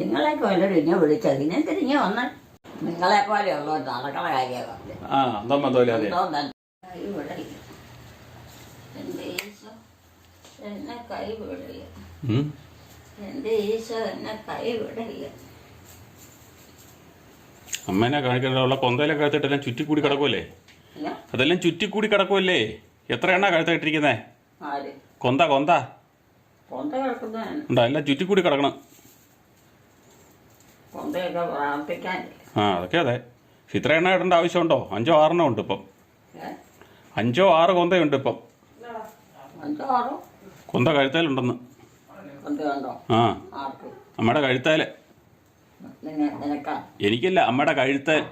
നിങ്ങളെയൊക്കെ വല്ലവരും ഇങ്ങനെ വിളിച്ചത് ഇങ്ങനെ വന്നാൽ നിങ്ങളെ പോലെയുള്ള നടക്കണ കാര്യമാണ്. എന്റെ ഈശോ എന്നെ. എന്റെ ഈശോ എന്നെ അമ്മേനെ കാണിക്കാനുള്ള കൊന്തയിലൊക്കെ കഴുത്തിട്ടെല്ലാം ചുറ്റിക്കൂടി കിടക്കുമല്ലേ ഇല്ല അതെല്ലാം ചുറ്റിക്കൂടി കിടക്കുമല്ലേ എത്ര എണ്ണ കഴുത്തിട്ടിരിക്കുന്നേ കൊന്ത കൊന്ത. ഉണ്ടോ എല്ലാം ചുറ്റിക്കൂടി കിടക്കണം. ആ അതൊക്കെ അതെ. പക്ഷെ ഇത്ര എണ്ണ ഇടേണ്ട ആവശ്യമുണ്ടോ? അഞ്ചോ ആറെണ്ണം ഉണ്ട് ഇപ്പം? അഞ്ചോ ആറ് കൊന്തയുണ്ട് ഇപ്പം. കൊന്ത കഴുത്തേലുണ്ടെന്ന്. ആ. അമ്മയുടെ കഴുത്തേൽ. എനിക്കില്ല അമ്മയുടെ കഴുത്തേൽ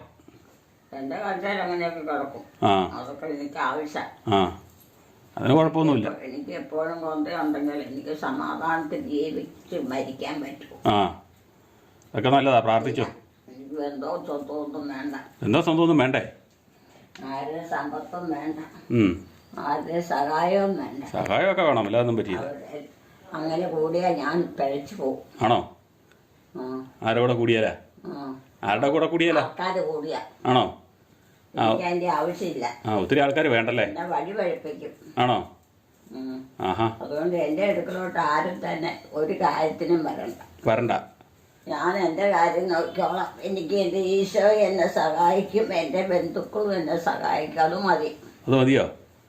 എന്റെ കഴുത്തേൽ അങ്ങനെയൊക്കെ കിടക്കും. അതൊക്കെ എനിക്ക് ആവശ്യം. ആ. അതിന് കുഴപ്പമൊന്നുമില്ല. എനിക്ക് എപ്പോഴും കൊന്തയുണ്ടെങ്കിൽ എനിക്ക് സമാധാനത്തിൽ ജീവിച്ച് മരിക്കാൻ പറ്റും. ആ. അതൊക്കെ നല്ലതാ പ്രാർത്ഥിച്ചോ. എന്തോ സ്വത്തൊന്നും വേണ്ട. എന്തോ സ്വന്തമൊന്നും വേണ്ടേ? ആരുടെ സമ്പത്തും വേണ്ട. ഉം. ആരുടെ സഹായവും വേണ്ട. സഹായമൊക്കെ വേണം അല്ലാതൊന്നും പറ്റിയില്ല അവരെ അങ്ങനെ കൂടിയാൽ ഞാൻ പിഴച്ചു പോകും ആണോ? ആ, ആരുടെ കൂടെ കൂടിയാലാ? ആ. ആരുടെ കൂടെ കൂടിയാലാ? ആൾക്കാർ കൂടിയാ. ആണോ? ആ. എനിക്ക് അതിന്റെ ആവശ്യമില്ല. ആ ഒത്തിരി ആൾക്കാർ വേണ്ടല്ലേ? എന്നെ വഴി പഴിപ്പിക്കും. ആണോ? ഉം. ആഹാ. അതുകൊണ്ട് എന്റെ അടുക്കളോട്ട് ആരും തന്നെ ഒരു കാര്യത്തിനും വരണ്ട. വരണ്ട. ഞാൻ എന്റെ കാര്യം നോക്കിക്കോളാം. എനിക്ക് എന്റെ ഈശോ എന്നെ സഹായിക്കും എന്റെ ബന്ധുക്കളും എന്നെ സഹായിക്കും. അത് മതി. അത് മതിയോ?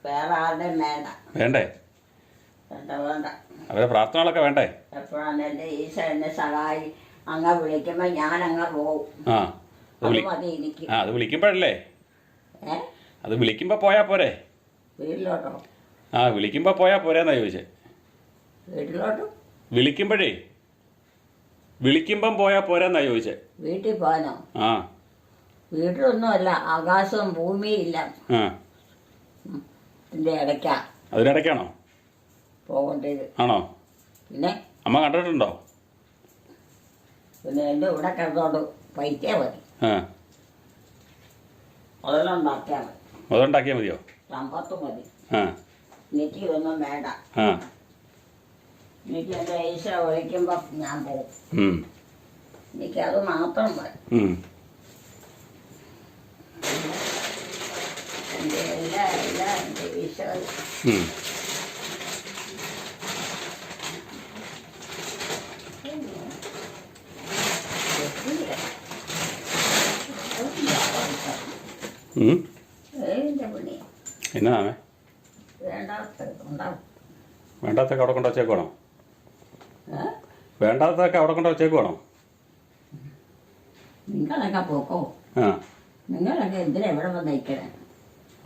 വേറെ ആരുടെയും വേണ്ട. വേണ്ടേ? വേണ്ട വേണ്ട. അവരെ പ്രാർത്ഥനകളൊക്കെ വേണ്ടേ? എപ്പോഴാണ് എന്റെ ഈശോ എന്നെ സഹായി? അങ്ങ് വിളിക്കുമ്പോൾ ഞാൻ അങ്ങ് പോകും ആ അത് മതി എനിക്ക്. ആ അത് വിളിക്കുമ്പോഴല്ലേ? ഏ? അത് വിളിക്കുമ്പോൾ പോയാൽ പോരെ? വീട്ടിലോട്ടോ? ആ വിളിക്കുമ്പോൾ പോയാൽ പോരെന്നാ ചോദിച്ചേ. വീട്ടിലോട്ടോ? വിളിക്കുമ്പോഴേ വിളിക്കുമ്പം പോയാ പോരാന്നാ ചോദിച്ചേ? വീട്ടിൽ പോകാനോ ആ. വീട്ടിലൊന്നുമല്ല ആകാശവും ഭൂമിയും ഇല്ല. ആ. ഇതിന്റെ ഇടയ്ക്കാ. അതിനിടയ്ക്കാണോ പോകേണ്ടത്. ആണോ? പിന്നെ? അമ്മ കണ്ടിട്ടുണ്ടോ? പിന്നെ എന്റെ ഇവിടെ കിടന്നോണ്ട് പൈറ്റേ മതി. ആ. അതെല്ലാം ഉണ്ടാക്കിയാൽ മതി. അതുണ്ടാക്കിയാൽ മതിയോ? സമ്പത്ത് മതി. ആ. എനിക്ക് ഇതൊന്നും വേണ്ട. ആ. എനിക്ക് എന്റെ ഈശോ വിളിക്കുമ്പോൾ ഞാൻ പോകും എനിക്കത് മാത്രം മതി. എന്റെ എല്ലാ എല്ലാ എന്റെ ഈശോ. എന്നാമേ വേണ്ടാത്ത വേണ്ടാത്തൊക്കെ അവിടെ കൊണ്ട് വച്ചേക്കുവാണോ ഏ? വേണ്ടാത്തൊക്കെ അവിടെ കൊണ്ട് വച്ചേക്കുവാണോ? നിങ്ങളൊക്കെ പോക്കോ. ആ. നിങ്ങളൊക്കെ എന്തിനാ എവിടെ വന്ന് നിൽക്കണേ?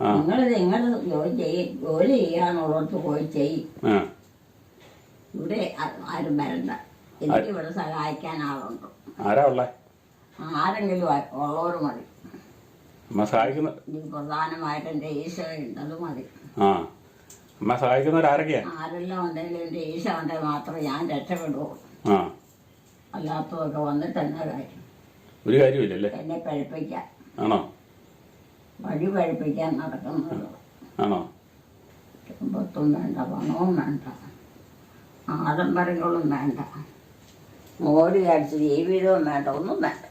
ആ. നിങ്ങൾ നിങ്ങൾ ജോലി ചെയ്യ ജോലി ചെയ്യാനുള്ളിടത്ത് പോയി ചെയ്യും. ആ. ഇവിടെ ആ- ആരും വരണ്ട. എനിക്ക് ഇവിടെ സഹായിക്കാൻ ആളുണ്ട്. ആരാ ഉള്ളേ? ആരെങ്കിലും ആ- ഉള്ളവർ മതി. അമ്മ സഹായിക്കുന്ന ഇനി പ്രധാനമായിട്ട് എന്റെ ഈശോ ഉണ്ട് അത് മതി. ആ. അമ്മ സഹായിക്കുന്നവരാരൊക്കെയാ? ആരെല്ലാം ഉണ്ടെങ്കിലും എന്റെ ഈശോ ഉണ്ടെങ്കിൽ മാത്രമേ ഞാൻ രക്ഷപ്പെടുള്ളൂ ആ. അല്ലാത്തതൊക്കെ വന്നിട്ട് എന്നാ കാര്യം. ഒരു കാര്യമില്ലല്ലേ എന്നെ പഴപ്പിക്കാൻ ആണോ? വഴി പഴപ്പിക്കാൻ നടക്കുന്നത് ആണോ? കുടുംബത്തും വേണ്ട പണവും വേണ്ട ആഡംബരങ്ങളും വേണ്ട മോടി അടിച്ച് ജീവിതവും വേണ്ട ഒന്നും വേണ്ട.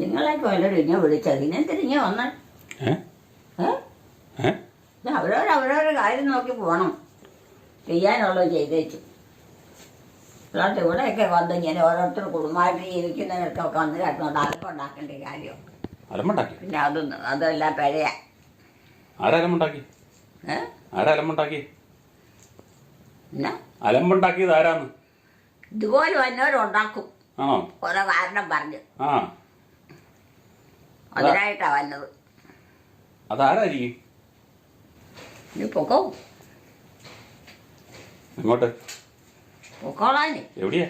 നിങ്ങളെ കൊല്ലം ഇങ്ങനെ വിളിച്ചത് ഇങ്ങനെ തിരിഞ്ഞു വന്നാൽ ഏ ഏ ഏ ഇത് അവരവർ അവരവരുടെ കാര്യം നോക്കി പോകണം ചെയ്യാനുള്ളത് ചെയ്തേച്ചു. അല്ലാണ്ട് ഇവിടെയൊക്കെ വന്ന് ഇങ്ങനെ ഓരോരുത്തർ കുടുംബമായിട്ട് ജീവിക്കുന്നവർക്കൊക്കെ വന്ന് കിടന്നുകൊണ്ട് അലപ്പുണ്ടാക്കേണ്ട കാര്യം? അലമ്പുണ്ടാക്കി? പിന്നെ അതൊന്നും അതല്ല പഴയ. എന്നാ? അലമ്പുണ്ടാക്കിയത് ആരാന്ന്? ഇതുപോലെ വന്നവരുണ്ടാക്കും. ആണോ? ഓരോ കാരണം പറഞ്ഞ്. ആ. അതിനായിട്ടാ വന്നത്. അതാരായിരിക്കും? ഇനി പൊക്കോ എങ്ങോട്ട് പൊക്കോളാനി എവിടെയാ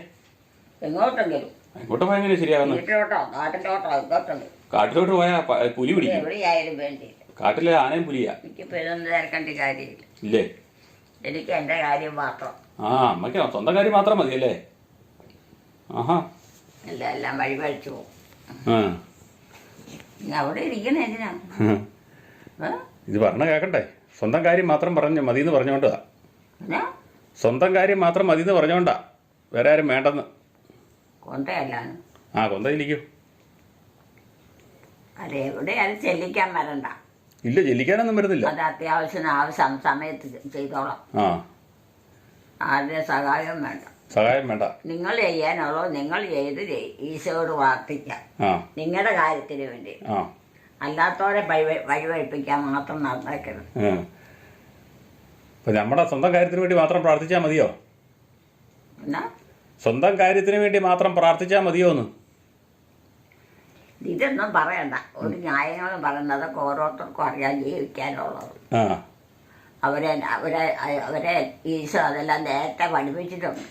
എങ്ങോട്ടെങ്കിലും എങ്ങോട്ട് പോയാൽ എങ്ങനെ ശരിയാവുന്നത് വീട്ടിലോട്ടോ നാട്ടിലോട്ടോ എങ്ങോട്ടെങ്കിലും കാട്ടിലോട്ട് പോയാ പ- പുലി പിടിക്കും എവിടെയായാലും വേണ്ടിയില്ല കാട്ടിലെ ആനയും പുലിയാ എനിക്കിപ്പോൾ ഇതൊന്നും തിരക്കേണ്ട കാര്യമില്ല ഇല്ലേ എനിക്ക് എന്റെ കാര്യം മാത്രം ആ അമ്മയ്ക്ക് സ്വന്തം കാര്യം മാത്രം മതിയല്ലേ ആഹാ എല്ലാം എല്ലാം വഴി പഴിച്ചു പോകും ആ ഇനി അവിടെ ഇരിക്കുന്ന എന്തിനാണ് ഇത് പറഞ്ഞ കേക്കട്ടെ സ്വന്തം കാര്യം മാത്രം പറഞ്ഞ മതി എന്ന് പറഞ്ഞോണ്ടാ സ്വന്തം കാര്യം മാത്രം മതി എന്ന് പറഞ്ഞോണ്ടാ വേറെ ആരും വേണ്ടെന്ന്. ആ കൊന്തയിലിക്കൂ അത് എവിടെയാലും ചെല്ലിക്കാൻ വരണ്ട. ഇല്ല ചെല്ലിക്കാനൊന്നും വരുന്നില്ല. അത് അത്യാവശ്യം ആവശ്യം സമയത്ത് ചെയ്തോളാം. ആ. ആരുടെ സഹായം വേണ്ട. സഹായം വേണ്ട. നിങ്ങൾ ചെയ്യാനുള്ളൂ നിങ്ങൾ ചെയ്ത് ഈശോട് ഈശോയോട് പ്രാർത്ഥിക്കാം. നിങ്ങളുടെ കാര്യത്തിന് വേണ്ടി. അല്ലാത്തവരെ വഴി വഴിവഴിപ്പിക്കാൻ മാത്രം നടന്നേക്കരുത്. ഇപ്പൊ നമ്മുടെ സ്വന്തം കാര്യത്തിന് വേണ്ടി മാത്രം പ്രാർത്ഥിച്ചാൽ മതിയോ? സ്വന്തം കാര്യത്തിന് വേണ്ടി മാത്രം പ്രാർത്ഥിച്ചാൽ മതിയോ എന്ന്? ഇതൊന്നും പറയണ്ട. ഒരു ന്യായങ്ങളും പറയണ്ട. അതൊക്കെ ഓരോരുത്തർക്കും അറിയാൻ ജീവിക്കാനുള്ളത്. അവരെ അവരെ അവരെ ഈശോ അതെല്ലാം നേരത്തെ പഠിപ്പിച്ചിട്ടുണ്ട്.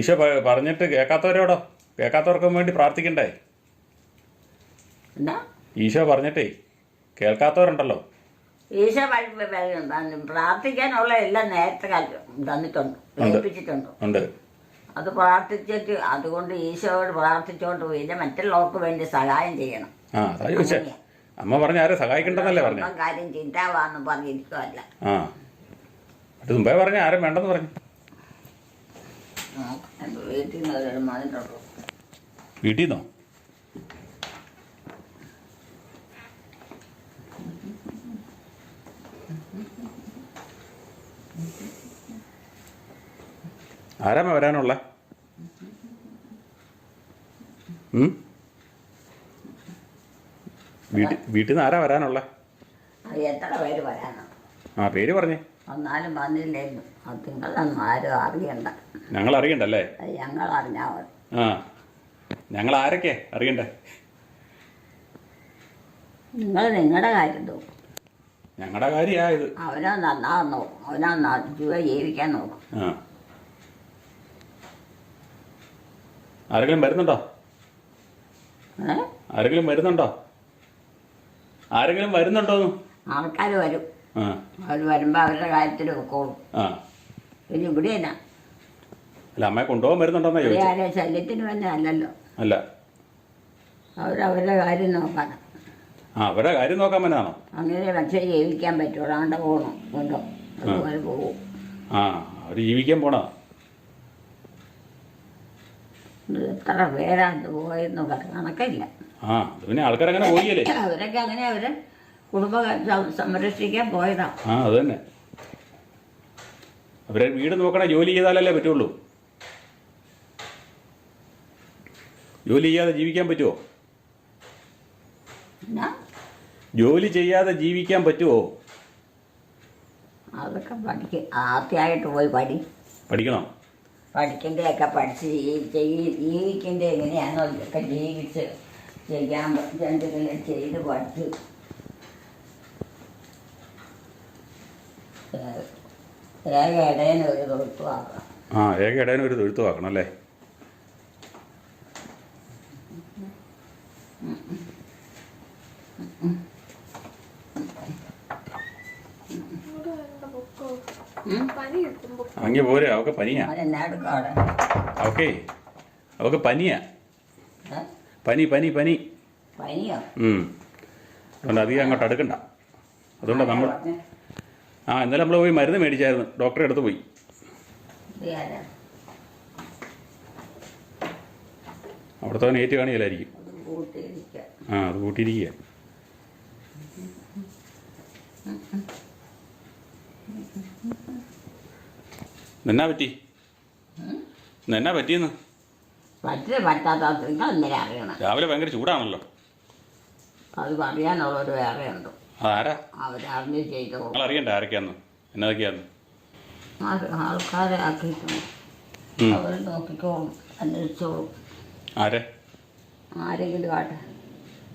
ഈശോ പറഞ്ഞിട്ട് കേൾക്കാത്തവരോടോ? കേൾക്കാത്തവർക്കും വേണ്ടി പ്രാർത്ഥിക്കണ്ടേ? ഈശോ പറഞ്ഞിട്ടേ കേൾക്കാത്തവരുണ്ടല്ലോ. ഈശോ പ്രാർത്ഥിക്കാനുള്ള എല്ലാം നേരത്തെ തന്നിട്ടുണ്ട് ഏൽപ്പിച്ചിട്ടുണ്ട്. ഉണ്ട്. അത് പ്രാർത്ഥിച്ചിട്ട് അതുകൊണ്ട് ഈശോയോട് പ്രാർത്ഥിച്ചുകൊണ്ട് പിന്നെ മറ്റുള്ളവർക്ക് വേണ്ടി സഹായം ചെയ്യണം. അമ്മ പറഞ്ഞ ആരെ സഹായിക്കണ്ടെന്നല്ലേ പറഞ്ഞു? കാര്യം ചിന്താവാന്ന് പറഞ്ഞിരിക്കുമല്ല ആ. അത് മുമ്പേ പറഞ്ഞ ആരും വേണ്ടെന്ന് പറഞ്ഞു. എന്റെ വീട്ടിൽ നിന്ന് വീട്ടിൽ നിന്നോ? ആരാമ വരാനുള്ള? വീട്ടിൽ വീട്ടിൽ നിന്ന് ആരാ വരാനുള്ള? എത്ര പേര് ആ പേര് പറഞ്ഞേ. വന്നാലും വന്നില്ലേലും അത് നിങ്ങളൊന്നും ആരും അറിയണ്ട. ഞങ്ങൾ അറിയണ്ടല്ലേ ഞങ്ങൾ അറിഞ്ഞാൽ മതി. ആ ഞങ്ങൾ ആരൊക്കെ അറിയണ്ടേ? നിങ്ങൾ നിങ്ങളുടെ കാര്യം ഞങ്ങളുടെ കാര്യമാ ഇത്. അവനോ നന്നാകാൻ നോക്കും. അവനോ ജീവിക്കാൻ നോക്കും. ആ. ആരെങ്കിലും വരുന്നുണ്ടോ? ആരെങ്കിലും വരുന്നുണ്ടോ? ആരെങ്കിലും വരുന്നുണ്ടോ? ആൾക്കാര് വരും. അവർ വരുമ്പോൾ അവരുടെ കാര്യത്തിൽ വെക്കോളും പിന്നെ ഇവിടെ എന്നാ? അല്ല അമ്മയെ കൊണ്ടുപോകാൻ വരുന്നുണ്ടോന്നാ ആരെ ശല്യത്തിന് തന്നെ അല്ലല്ലോ. അല്ല. അവരവരുടെ കാര്യം നോക്കണം ആ അവരുടെ കാര്യം നോക്കാൻ വേണ്ടാണോ അങ്ങനെ പക്ഷേ ജീവിക്കാൻ പറ്റുള്ളൂ. അവിടെ പോകണം കൊണ്ടോ. അതുപോലെ പോകും ആ അവർ ജീവിക്കാൻ പോണോ എത്ര പേരാണ്ട് പോയെന്ന് കണക്കില്ല. ആ അത് പിന്നെ ആൾക്കാരങ്ങനെ പോയില്ലേ? അവരൊക്കെ അങ്ങനെ അവരെ കുടുംബ സംരക്ഷിക്കാൻ പോയതാ. ആ അത് തന്നെ. അവരെ വീട് നോക്കണ ജോലി ചെയ്താലല്ലേ പറ്റുള്ളൂ. ജോലി ചെയ്യാതെ ജീവിക്കാൻ പറ്റുമോ ജോലി ചെയ്യാതെ ജീവിക്കാൻ പറ്റുമോ അതൊക്കെ പഠിക്കും ആദ്യമായിട്ട് പോയി പഠി പഠിക്കണം? പഠിക്കേണ്ടതൊക്കെ പഠിച്ച് ജീവിക്കണ്ടേ എങ്ങനെയാണോ ഇതൊക്കെ ജീവിച്ച് ചെയ്യാൻ പറ്റും എന്തെങ്കിലും ചെയ്ത് പഠിച്ച് ഏക ഒരു തൊഴുത്തുവാക്കണം ആ ഏക ഇടയനും ഒരു തൊഴുത്ത് വാക്കണം അല്ലേ. പനി. അങ്ങ് പോരെ അവക്ക് പനിയാ. ഓക്കെ അവക്കേ പനിയാ. പനി പനി പനി. അതുകൊണ്ട് അധികം അങ്ങോട്ട് അടുക്കണ്ട. അതുകൊണ്ട് നമ്മൾ ആ ഇന്നലെ നമ്മൾ പോയി മരുന്ന് മേടിച്ചായിരുന്നു. ഡോക്ടറെ അടുത്ത് പോയി? അവിടുത്തെ നേറ്റ് കാണിയില്ലായിരിക്കും ആ അത് കൂട്ടിയിരിക്കുക എന്നാ പറ്റി? എന്നാ പറ്റിയെന്ന്? പറ്റില്ല പറ്റാത്ത നിങ്ങൾ എന്തിനാ അറിയണം? രാവിലെ ഭയങ്കര ചൂടാണല്ലോ. അത് പറയാനുള്ളവർ വേറെ ഉണ്ട്. അതാരാ? അവരറിഞ്ഞ് ചെയ്തോളൂ നിങ്ങൾ അറിയണ്ട ആരൊക്കെയാന്ന്? എന്നതൊക്കെയാന്ന്? ആൾക്കാരെ. അവർ നോക്കിക്കോളും അന്വേഷിച്ചോളും ആരെ? ആരെങ്കിലും ആട്ടെ.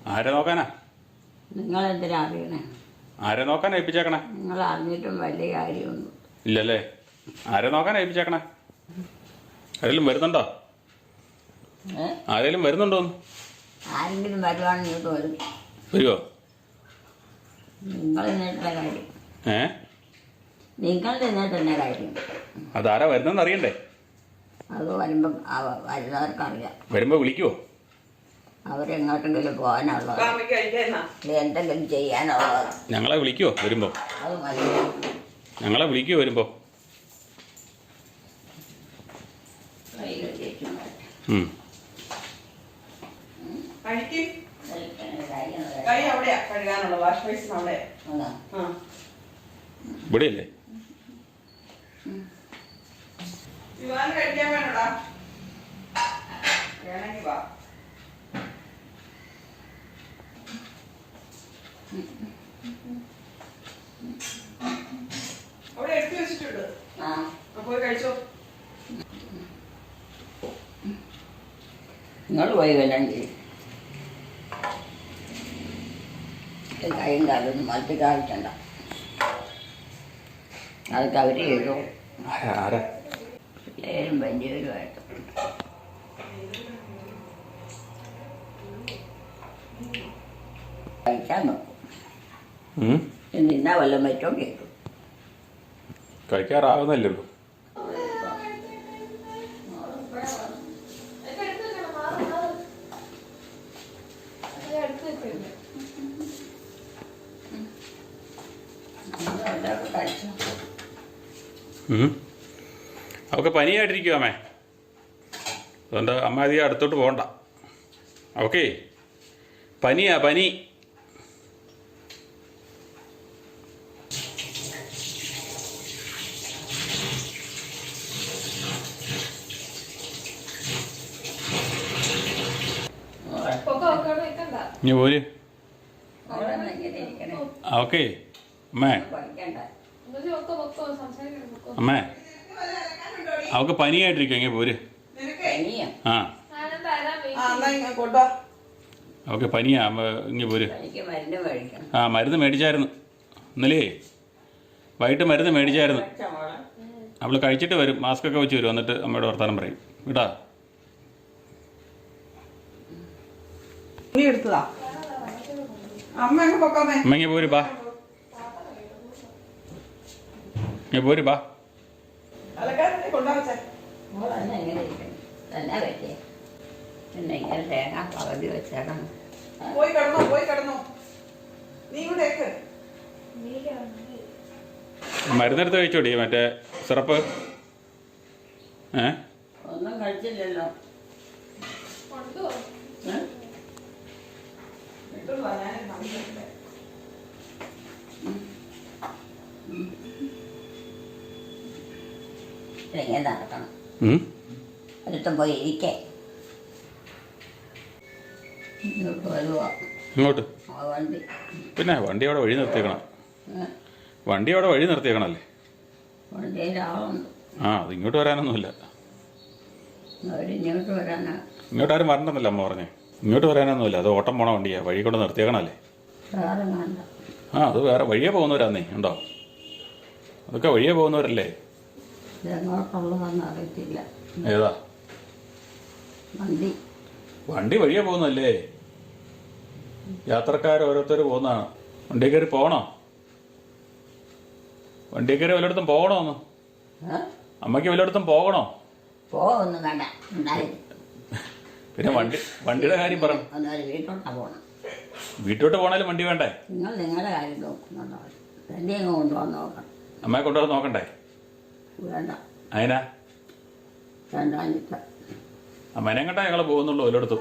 ആരെ നോക്കാനാ? നിങ്ങൾ എന്തിനാ അറിയണേ? ആരെ നോക്കാനാ ഏൽപ്പിച്ചേക്കണേ? നിങ്ങൾ അറിഞ്ഞിട്ടും വലിയ കാര്യമൊന്നും ഇല്ലല്ലേ? ആരെ നോക്കാൻ ഏൽപ്പിച്ചേക്കണേ? ആരെങ്കിലും വരുന്നുണ്ടോ? ആരെങ്കിലും വരുന്നുണ്ടോ ആരെങ്കിലും വരുവാണെങ്കിൽ വരും. വരുമോ നിങ്ങൾ നിന്നിട്ടുള്ള കാര്യം. ഏ? കാര്യം. അതാരാ വരുന്നെന്ന് അറിയണ്ടേ? അത് വരുമ്പം വരുന്നവർക്കറിയാം വിളിക്കുവോ? അവരെങ്ങോട്ടെങ്കിലും പോകാനുള്ളത്. എന്തെങ്കിലും ചെയ്യാനുള്ളത്. ഞങ്ങളെ വിളിക്കുവോ വരുമ്പോ? അത് മതി. ഞങ്ങളെ വിളിക്കുവോ വരുമ്പോൾ കൈ കഴുകിയിട്ടും വരട്ടെ. ഉം. കഴിക്കും. കൈ അവിടെയാ കഴുകാനുള്ള വാഷ് ബേസിൻ അവിടെ. ഇവിടെയല്ലേ? വിവാൻ കഴിക്കാൻ വേണോടാ? വേണമെങ്കിൽ വാ. അവിടെ എടുത്തു വെച്ചിട്ടുണ്ട്. ആ പോയി കഴിച്ചോ. നിങ്ങൾ പോയി വല്ലതും ചെയ്യും കൈയും കാലൊന്നും മലത്തി കാണിക്കണ്ട അതൊക്കെ അവർ ചെയ്തു. പിള്ളേരും വലിയവരുമായിട്ട് കഴിക്കാൻ നോക്കും? നിന്നാ വല്ലതും പറ്റുമോ കേട്ടു കഴിക്കാറാവുന്നല്ലേ ഉള്ളൂ എന്റെ അടുത്ത് വെക്കണം, മാറ്, മാറ്. എന്റെ അടുത്ത് വെക്കരുത്. കഴിച്ചു ഉം. അവൾക്ക് പനിയായിട്ടിരിക്കുവാ അമ്മേ. അതുകൊണ്ട് അമ്മ അധികം അടുത്തോട്ട് പോകണ്ട. ഓക്കേ. പനിയാ പനി. ഇനി പോര്. ഓക്കെ. ഇരിക്കണേ ഓക്കേ. അമ്മേ. അമ്മേ. ആ. പനിയായിട്ടിരിക്കും ചെയ്യ്. ഇങ്ങ് കൊണ്ടുവാ. അവൾക്ക് പനിയാ ഇങ്ങനെ പോര്. ആ മരുന്ന് മേടിച്ചായിരുന്നു. ഇന്നലെ വൈകിട്ട് മരുന്ന് മേടിച്ചായിരുന്നു. അവൾ അവൾ കഴിച്ചിട്ട് വരും. മാസ്ക് ഒക്കെ വെച്ച് വരും. എന്നിട്ട് അമ്മയുടെ വർത്താനം പറയും. കേട്ടാ? നീ എടുത്തതാ അമ്മ. പോര് ബാ. ഇങ്ങനെ പോര് ബാ അലക്കാരെ കൊണ്ടുവച്ചേ മോളെന്നാ ഇങ്ങനെ ഇരിക്കണം തന്നെ പറ്റിയ പിന്നെ ഇങ്ങനെ തേങ്ങ പകുതി വെച്ചേക്കണം പോയി കിടന്നോ പോയി കിടന്നോ നീ ഇവിടെ. മരുന്നെടുത്ത് കഴിച്ചോടി മറ്റേ സിറപ്പ് ഏ ഒന്നും കഴിച്ചില്ലല്ലോ. ഇങ്ങനെ നടക്കണം? അടുത്തും പോയി ഇരിക്കേ ഇങ്ങോട്ട് വരുവോ. ഇങ്ങോട്ട്? ആ വണ്ടി. പിന്നെ വണ്ടി അവിടെ വഴി നിർത്തിയേക്കണം. ഏ? വണ്ടി അവിടെ വഴി നിർത്തിയേക്കണല്ലേ? വണ്ടിയിൽ ആളുണ്ട് ആ അത് ഇങ്ങോട്ട് വരാനൊന്നുമില്ല. അവരിങ്ങോട്ട് വരാനാ. ഇങ്ങോട്ട് ആരും വരണ്ടെന്നല്ല അമ്മ പറഞ്ഞേ. ഇങ്ങോട്ട് വരാനൊന്നുമില്ല. അത് ഓട്ടം പോണ വണ്ടിയാ. വഴി കൊണ്ട് നിർത്തിയേക്കണല്ലേ? വേറെ വേണ്ട. ആ അത് വേറെ വഴിയേ പോകുന്നവരാന്നേ ഉണ്ടോ? അതൊക്കെ വഴിയേ പോകുന്നവരല്ലേ? ഇതെങ്ങോട്ടുള്ളതെന്ന് അറിയത്തില്ല. ഏതാ? വണ്ടി. വണ്ടി വഴിയേ പോകുന്നല്ലേ യാത്രക്കാർ ഓരോരുത്തർ പോകുന്നതാണ് വണ്ടി കയറി പോകണോ വണ്ടി കയറി വല്ലയിടത്തും പോകണോ ഒന്ന് അമ്മയ്ക്ക് വല്ലയിടത്തും പോകണോ? വേണ്ട. പിന്നെ വണ്ടി വണ്ടിയുടെ കാര്യം പറ. ഒന്നൊരു വീട്ടോട്ടാ പോകണം വീട്ടിലോട്ട് പോണാലും വണ്ടി വേണ്ടേ? നിങ്ങൾ നിങ്ങളുടെ കാര്യം നോക്കുന്നുണ്ടോ? എന്നെ അങ്ങ് കൊണ്ടുവന്ന് നോക്കണം. അമ്മയെ കൊണ്ടുവന്ന് നോക്കണ്ടേ? വേണ്ട. അതിനാ രണ്ടാഴ്ച അമ്മേനെ കണ്ടാ ഞങ്ങൾ പോകുന്നുള്ളൂ ഇരിപ്പുണ്ടോ?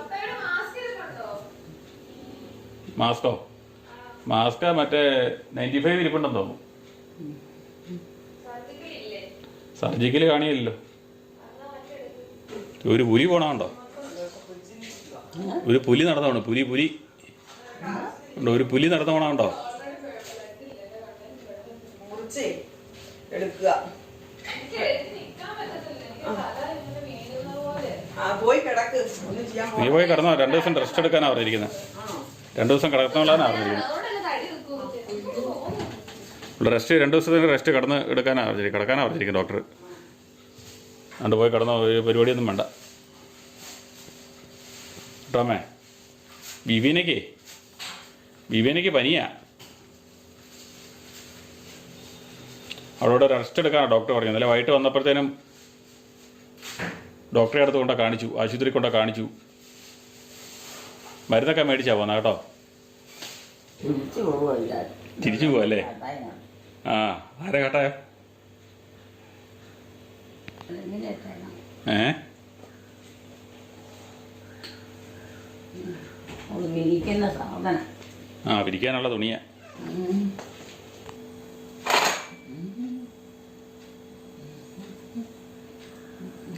മാസ്കോ മാസ്ക് മറ്റേ നയന്റി ഫൈവ് ഇരിപ്പുണ്ടെന്ന് തോന്നുന്നു. സർജിക്കൽ കാണിയല്ലോ സർജിക്കൽ കാണിയില്ലല്ലോ. ഒരു പുലി പോണുണ്ടോ? ഒരു പുലി നടന്നു പോണു പുലി പുലി. ഉണ്ടോ? ഒരു പുലി നടന്നു എടുക്കുക. നീ പോയി കിടക്ക്. നീ പോയി കിടന്നോ. രണ്ടു ദിവസം റെസ്റ്റ് എടുക്കാനാ പറഞ്ഞിരിക്കുന്നത് രണ്ടു ദിവസം. എനിക്ക് തോന്നുന്നു. ഇവിടെ റെസ്റ്റ് രണ്ട് ദിവസത്തിന് റെസ്റ്റ് കിടന്ന് എടുക്കാനാണ് അറിഞ്ഞിരിക്കും കിടക്കാനാ അറിഞ്ഞിരിക്കും ഡോക്ടർ അതുകൊണ്ട് പോയി കിടന്ന പരിപാടിയൊന്നും വേണ്ട. കേട്ടോമേ ബിബീനയ്ക്ക് ബിബീനയ്ക്ക് പനിയാ. അവളോട് റെസ്റ്റ് എടുക്കാനാണ് ഡോക്ടർ പറഞ്ഞത്. ഇന്നലെ വൈകിട്ട് വന്നപ്പോഴത്തേനും ഡോക്ടറെ അടുത്ത് കൊണ്ടാണ് കാണിച്ചു. ആശുപത്രി കൊണ്ടാണ് കാണിച്ചു. മരുന്നൊക്കെ മേടിച്ചാ പോന്ന കേട്ടോ? തിരിച്ചു പോവില്ല ആ ആരെ കേട്ടായോ ഏ? ആ പിരിക്കാനുള്ള തുണിയാ.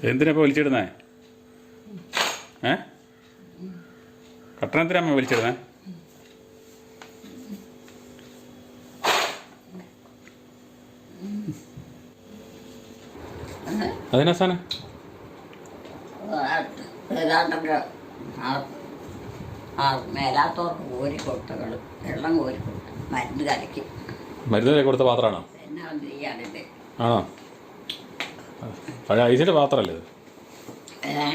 എന്തിനാ ഇപ്പൊ വിളിച്ചിടുന്നേ? ഏ? കട്ടൻ വിളിച്ചിരുന്നേ അമ്മ വലിച്ചിടുന്നേ ഏ? അതിനാ സാധനം? ആ ആ മേലാത്തവർക്ക് കോരി കൊടുത്തകൾ വെള്ളം കോരി കൊടുത്തു മരുന്ന് കലക്കി. കൊടുത്ത പാത്രമാണോ? ആണോ? പഴയ ഐസിന്റെ പാത്രമല്ലേ ഐസ്ക്രീമിന്റെ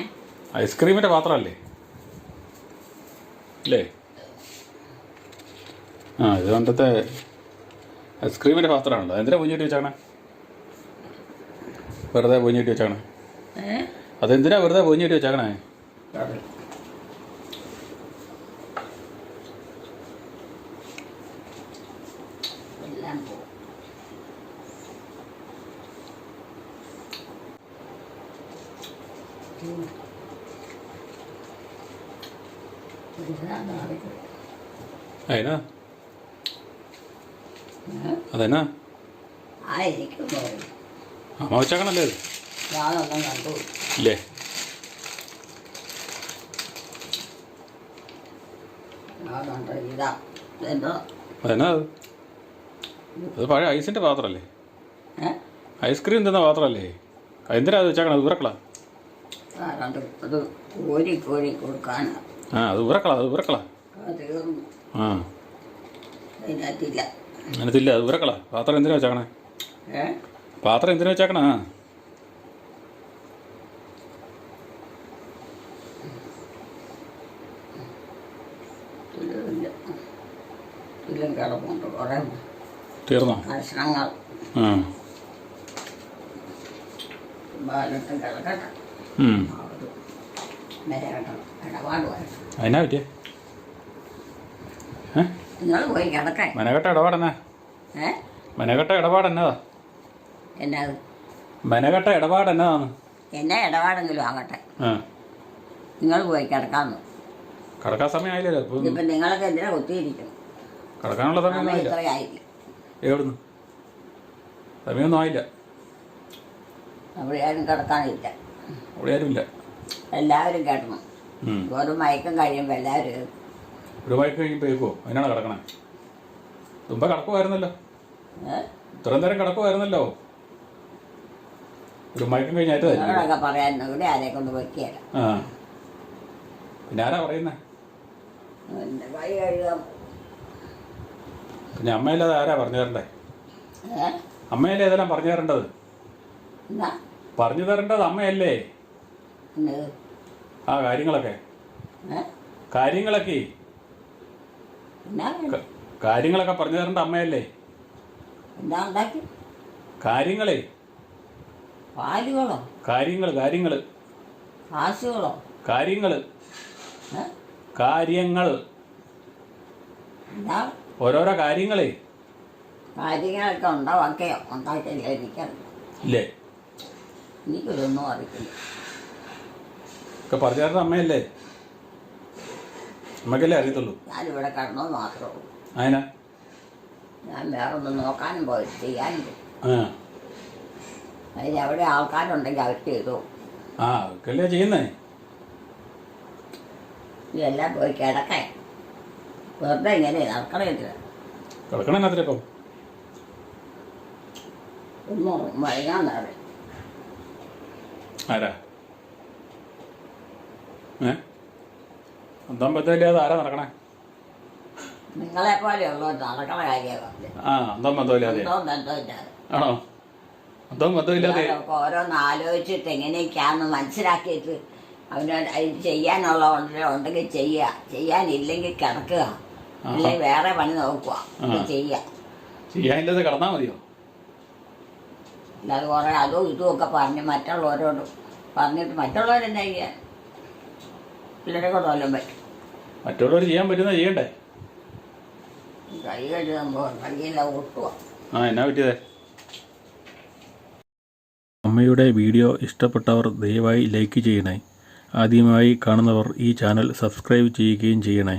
ഐസ്ക്രീമിന്റെ പാത്രമല്ലേ? അല്ലേ ആ ഇത് പണ്ടത്തെ ഐസ്ക്രീമിന്റെ പാത്രമാണല്ലോ. എന്തിനാ പൊഞ്ഞിട്ട് വെച്ചാണ് വെറുതെ പൊഞ്ഞിട്ട് വെച്ചാണ് അതെന്തിനാ വെറുതെ പൊഞ്ഞിട്ട് വെച്ചാക്കണേ കറി എല്ലാം പോകും അതിനാ അതെന്നാ ആയിരിക്കും ഇത്? ഞാനൊന്നും കണ്ടു. ഇല്ലേ? അതെന്നാ അത്? പഴയ ഐസിന്റെ പാത്രല്ലേ? ഐസ്ക്രീം തിന്ന പാത്രല്ലേ? എന്തിനാ അത് വെച്ചാക്കണത്? ഉറക്കള ആ അത് ഉറക്കള അത് ഉറക്കള ആ. അതിനകത്തില്ല. അത് ഉറക്കള പാത്രം എന്തിനാ വെച്ചാക്കണേ? പാത്രം എന്തിനു വെച്ചേക്കണ? തീർന്നോ? അതിനാ പറ്റിയ? മനകട്ട ഇടപാടെന്നാ? മനകട്ട മനകെട്ട ഇടപാട് എന്നതാ എന്നാ? മനകെട്ട ഇടപാട് എന്നതാണ് എന്നാ ഇടപാടെങ്കിലും ആകട്ടെ. നിങ്ങൾ പോയി കിടക്കാന്ന്. കിടക്കാൻ സമയമായില്ലല്ലോ ഇപ്പം. നിങ്ങളൊക്കെ എന്തിനാ കുത്തിയിരിക്കും? കിടക്കാനുള്ള സമയം ആയില്ല. ഇത്രയായി. എവിടുന്ന്? സമയമൊന്നും ആയില്ല. അവിടെ ആരും കിടക്കാനില്ല. അവിടെ ആരുമില്ല എല്ലാവരും കേട്ടണം. ഒരു മയക്കം കഴിയുമ്പോ എല്ലാവരും. ഒരു മയക്കം കഴിയുമ്പോ കേൾക്കുമോ അതിനാണ് കിടക്കണേ? തുമ്പ കിടക്കുമായിരുന്നല്ലോ? ഇത്രയും നേരം കിടക്കുമായിരുന്നല്ലോ ഒരു മയക്കം കഴിഞ്ഞായിട്ടായിരിക്കും നിങ്ങളൊക്കെ പറയാൻ ഇവിടെ ആരെ കൊണ്ട് വയ്ക്കുകയില്ല ആ. പിന്നെ ആരാ പറയുന്നേ? എന്റെ കൈ കഴുകാം. പിന്നെ അമ്മയില്ലാതെ ആരാ പറഞ്ഞു തരണ്ടേ? ഏ? അമ്മയല്ലേ ഏതെല്ലാം പറഞ്ഞു തരേണ്ടത്? എന്നാ പറഞ്ഞു തരേണ്ടത് അമ്മയല്ലേ? ആ കാര്യങ്ങളൊക്കെ. ഏ? കാര്യങ്ങളൊക്കെ. എന്നാ ക- കാര്യങ്ങളൊക്കെ പറഞ്ഞു തരേണ്ട അമ്മയല്ലേ? എന്താ ഉണ്ടാക്കി? കാര്യങ്ങളെ. പാലുകളോ? കാര്യങ്ങൾ കാര്യങ്ങൾ കാശുകളോ? കാര്യങ്ങൾ കാര്യങ്ങൾ എന്താ? ഓരോരോ കാര്യങ്ങളെ. കാര്യങ്ങളൊക്കെ ഉണ്ടാക്കിയോ ഉണ്ടാക്കിയില്ല എനിക്കറിയാം ഇല്ലേ? എനിക്കിതൊന്നും അറിയില്ല. ഒക്കെ പറഞ്ഞു തരുന്ന അമ്മയല്ലേ? അമ്മക്കല്ലേ അറിയത്തുള്ളൂ. ഞാനിവിടെ കടന്നോ മാത്രമേ ഉള്ളൂ. അതിനാ ഞാൻ വേറെ ഒന്നും നോക്കാനും പോയി ചെയ്യാനും ആ. അതിന് എവിടെ ആൾക്കാരുണ്ടെങ്കിൽ അവർ ചെയ്തു. ആ അവർക്കല്ലേ ചെയ്യുന്നേ? ഇതെല്ലാം പോയി കിടക്കേ വെറുതെ ഇങ്ങനെ നടക്കണേട്ടില്ല കിടക്കണേ എന്നാ ഇപ്പം ഒന്നും വൈകാൻ നേരം. ആരാ? ഏ? അന്തം ബന്ധമില്ലാതെ ആരാ നടക്കണേ? നിങ്ങളെ പോലെയുള്ള നടക്കണ കാര്യമാണ്. ആ അന്തം ബന്ധമില്ലാതെ എന്തോ ബന്ധമില്ലാതെ ആണോ? അന്തം ബന്ധമില്ലാതെ ഇല്ലാതെ? ഓരോന്ന് ആലോചിച്ചിട്ട് എങ്ങനെയൊക്കെയാന്ന് മനസ്സിലാക്കിയിട്ട് അവന് ഇത് ചെയ്യാനുള്ള ഉണ്ടെങ്കിൽ ചെയ്യുക ചെയ്യാനില്ലെങ്കിൽ കിടക്കുക. അല്ലെങ്കിൽ വേറെ പണി നോക്കുക. ചെയ്യുക ചെയ്യാനില്ലാതെ കിടന്നാ മതിയോ? അല്ലാതെ കുറേ അതും ഇതും ഒക്കെ പറഞ്ഞ് മറ്റുള്ളവരോട് പറഞ്ഞിട്ട് മറ്റുള്ളവരെന്നാ ചെയ്യാൻ പിള്ളേരെ കൂടെ കൊല്ലം പറ്റും. മറ്റുള്ളവർ ചെയ്യാൻ പറ്റുന്ന ചെയ്യണ്ടേ? കൈ കഴുകുമ്പോൾ കയ്യെല്ലാം ഒട്ടുക ആ എന്നാ പറ്റിയതേ അമ്മയുടെ വീഡിയോ ഇഷ്ടപ്പെട്ടവർ ദയവായി ലൈക്ക് ചെയ്യണേ. ആദ്യമായി കാണുന്നവർ ഈ ചാനൽ സബ്സ്ക്രൈബ് ചെയ്യുകയും ചെയ്യണേ.